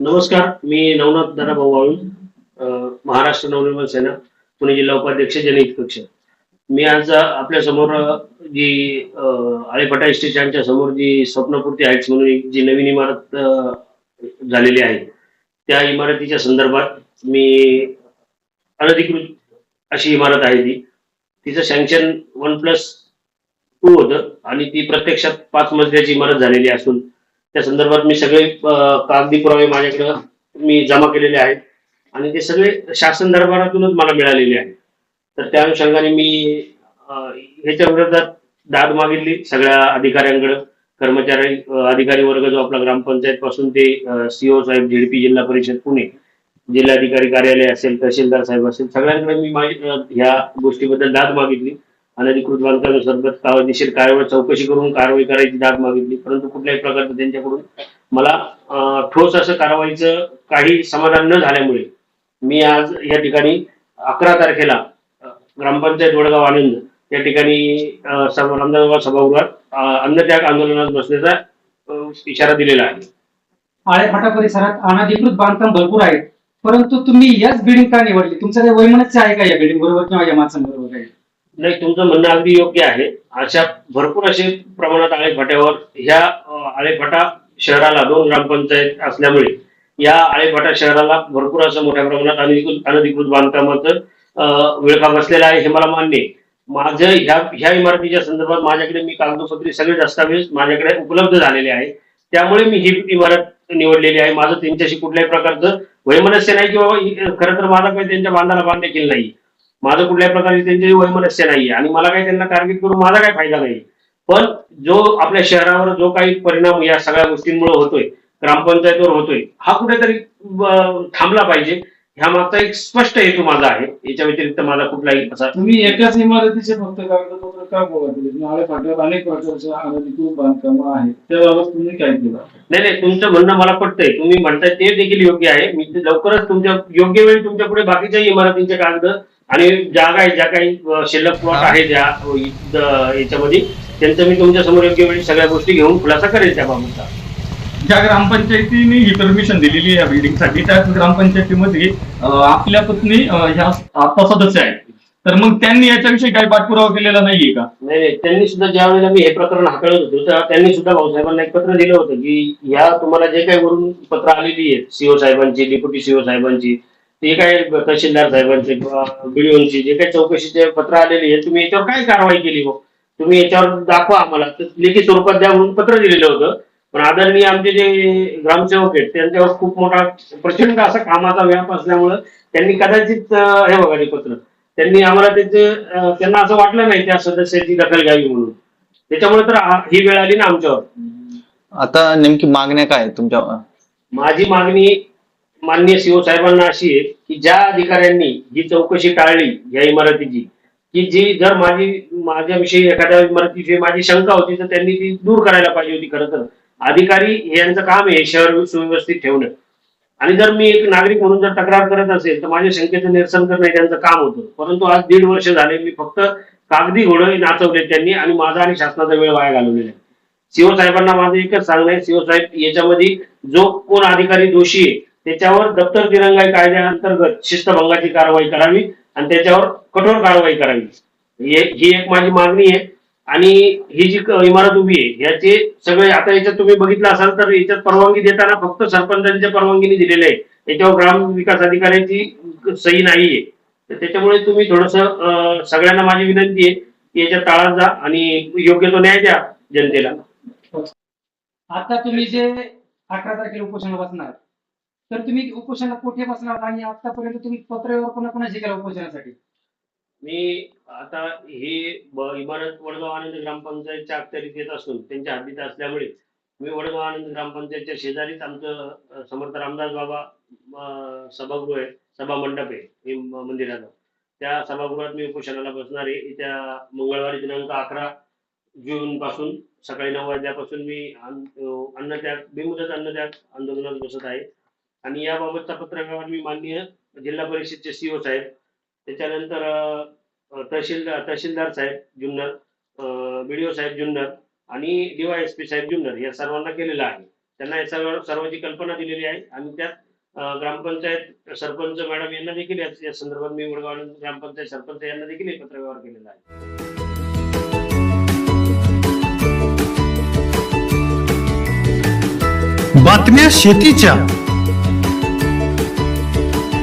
नमस्कार मी नवनाथ दादा भाऊ वाळून महाराष्ट्र नवनिर्माण सेना पुणे जिल्हा उपाध्यक्ष जनहित कक्ष. मी आज आपल्यासमोर जी अं, आळेफाटा इस्टेशनच्या समोर जी स्वप्नपूर्ती हाईट्स म्हणून जी नवीन इमारत झालेली आहे त्या इमारतीच्या संदर्भात मी अनधिकृत अशी इमारत आहे ती. तिचं सँक्शन वन प्लस टू होतं आणि ती प्रत्यक्षात पाच मजल्याची इमारत झालेली असून त्या संदर्भात मी सगळे कागदी पुरावे माझ्याकडे मी जमा केलेले आहेत. आणि ते सगळे शासन दरबारातूनच मला मिळालेले आहेत. तर त्या अनुषंगाने मी ह्याच्या विरोधात दाद मागितली सगळ्या अधिकाऱ्यांकडे. कर्मचारी अधिकारी वर्ग जो आपला ग्रामपंचायत पासून ते सीओ साहेब झेडपी जिल्हा परिषद पुणे जिल्हाधिकारी कार्यालय असेल तहसीलदार साहेब असेल सगळ्यांकडे मी माझी ह्या गोष्टीबद्दल दाद मागितली. अनधिकृत बांधकामासंदर्भात कायदेशीर कारवाई चौकशी करून कारवाई करायची दाद मागितली. परंतु कुठल्याही प्रकारचं त्यांच्याकडून मला ठोस असं कारवाईचं काही समाधान न झाल्यामुळे मी आज या ठिकाणी अकरा तारखेला ग्रामपंचायत वडगाव आनंद या ठिकाणी अं, सभा- सभागृहात अन्नत्याग आंदोलनात बसण्याचा इशारा दिलेला आहे. आळेफाटा परिसरात अनधिकृत बांधकाम भरपूर आहेत परंतु तुम्ही याच बिल्डिंग का निवडली? तुमचं काही वैमनस्य आहे का या बिल्डिंग बरोबर किंवा या माणसांबरोबर काही? नाही तुमचं म्हणणं अगदी योग्य आहे. अशा भरपूर असे प्रमाणात आळेफाट्यावर ह्या आळेफाटा शहराला दोन ग्रामपंचायत असल्यामुळे या आळेफाटा शहराला भरपूर असं मोठ्या प्रमाणात अनधिकृत अनधिकृत बांधकामाचं विळखा बसलेला आहे हे मला मान्य माझं ह्या ह्या इमारतीच्या संदर्भात माझ्याकडे मी कागदोपत्री सगळे दस्तावेज माझ्याकडे उपलब्ध झालेले आहे. त्यामुळे मी ही इमारत निवडलेली आहे. माझं त्यांच्याशी कुठल्याही प्रकारचं वैमनस्य नाही किंवा खरं तर माझा काही त्यांच्या बांधाला बांध देखील नाही. माझं कुठल्याही प्रकारचे त्यांचे वैमनस्य नाहीये. आणि मला काही त्यांना टार्गेट करून माझा काही फायदा नाही. पण जो आपल्या शहरावर जो काही परिणाम या सगळ्या गोष्टींमुळे होतोय ग्रामपंचायतीवर होतोय हा कुठेतरी थांबला पाहिजे. ह्या मागचा एक स्पष्ट हेतू माझा आहे. याच्या व्यतिरिक्त माझा कुठलाही असा तुम्ही एकाच इमारतीचे फक्त कागदपत्र का गोळा केले? तुम्ही आळेफाट्यावर अनेक प्रकारच्या अनधिकृत बांधकामं आहेत. त्याबाबत तुम्ही काय केलं? नाही नाही तुमचं म्हणणं मला पटतंय. तुम्ही म्हणताय ते देखील योग्य आहे. मी लवकरच तुमच्या योग्य वेळी तुमच्यापुढे बाकीच्याही इमारतींचे कागद आणि जागा आहे ज्या काही शिल्लक प्लॉट आहेत या अं, इ- याच्यामध्ये त्यांचं मी तुमच्यासमोर योग्य वेळी सगळ्या गोष्टी घेऊन खुलासा करेन त्याबाबतचा ज्या ग्रामपंचायतीने ही परमिशन दिलेली आहे या बिल्डिंगसाठी त्या ग्रामपंचायतीमध्ये आपल्या पत्नी ह्या आता सदस्य आहेत तर मग त्यांनी याच्याविषयी काही पाठपुरावा केलेला नाहीये का? नाही नाही. त्यांनी सुद्धा ज्या वेळेला मी हे प्रकरण हाताळत होतो तेव्हा त्यांनी सुद्धा भाऊसाहेबांना एक पत्र दिलं होतं की ह्या तुम्हाला जे काही वरून पत्र आलेली आहेत सीओ साहेबांची डेप्युटी सीओ साहेबांची ते काय तहसीलदार साहेबांचे बीडीओंची जे काही चौकशीचे पत्र आलेली आहे तुम्ही याच्यावर काय कारवाई केली मग तुम्ही याच्यावर दाखवा आम्हाला. लेखी स्वरूपात द्या म्हणून पत्र दिलेलं होतं. पण आदरणीय आमचे जे ग्रामसेवक आहेत त्यांच्यावर खूप मोठा प्रचंड असा कामाचा व्याप असल्यामुळं त्यांनी कदाचित हे बघा ते पत्र. त्यांनी आम्हाला त्याचे त्यांना असं वाटलं नाही त्या सदस्याची दखल घ्यावी म्हणून. त्याच्यामुळे तर ही वेळ आली ना आमच्यावर. आता नेमकी मागण्या काय तुमच्या? माझी मागणी माननीय सीओ साहेबांना अशी आहे की ज्या अधिकाऱ्यांनी ही चौकशी टाळली या इमारतीची की जी जर माझी माझ्याविषयी एखाद्या इमारतीविषयी माझी शंका होती तर त्यांनी ती दूर करायला पाहिजे होती खरं तर. अधिकारी यांचं काम आहे शहर सुव्यवस्थित ठेवणं. आणि जर मी एक नागरिक म्हणून जर तक्रार करत असेल तर माझ्या शंकेचं निरसन करणं हे त्यांचं काम होतं. परंतु आज दीड वर्ष झाले मी फक्त कागदी घोडे नाचवले त्यांनी आणि माझा आणि शासनाचा वेळ वाया घालवलेला आहे. शिवसाहेबांना साहेबांना माझं एकच सांगणं आहे साहेब याच्यामध्ये जो कोण अधिकारी दोषी आहे त्याच्यावर दप्तर दिरंगाई कायद्याअंतर्गत शिस्तभंगाची कारवाई करावी आणि त्याच्यावर कठोर कारवाई करावी. ही एक माझी मागणी आहे. आणि ही जी इमारत उभी आहे याचे सगळे आता याच्यात तुम्ही बघितलं असाल तर याच्यात परवानगी देताना फक्त सरपंचांच्या परवानगीने दिलेले आहे. याच्यावर ग्राम विकास अधिकाऱ्याची सही नाहीये. तर त्याच्यामुळे तुम्ही थोडस सगळ्यांना माझी विनंती आहे की याच्यात टाळा जा आणि योग्य तो न्याय द्या जनतेला. आता तुम्ही जे अठरा तारखेला उपोषण बसणार तर तुम्ही उपोषणाला कुठे बसणार आणि आतापर्यंत तुम्ही पत्रावर कोणा कोणाशी केला उपोषणासाठी? मी आता हे इमारत वडगाव आनंद ग्रामपंचायतच्या अखत्यारीत येत असून त्यांच्या हद्दीत असल्यामुळे मी वडगाव आनंद ग्रामपंचायतच्या शेजारीच आमचं समर्थ रामदास बाबा सभागृह आहे सभा मंडप आहे हे मंदिराचं. त्या सभागृहात मी उपोषणाला बसणार आहे. येत्या मंगळवारी दिनांक अकरा जून पासून सकाळी नऊ वाजल्यापासून मी अन्न त्याग अन्नत्याग अन्न अन्नत्याग आंदोलनात बसत आहे. आणि याबाबतचा पत्रव्यवहार मी माननीय जिल्हा परिषदचे सीओ साहेब त्याच्यानंतर तहसीलदार तहसीलदार साहेब जुन्नर बीडीओ साहेब जुन्नर आणि डीवायएसपी साहेब जुन्नर या सर्वांना केलेला आहे. त्यांना सर्व सर्वांची कल्पना दिलेली आहे. आणि त्यात ग्रामपंचायत सरपंच मॅडम यांना देखील या संदर्भात मी मुळगाव ग्रामपंचायत सरपंच यांना देखील हे पत्रव्यवहार केलेला आहे. बातम्या शेतीच्या.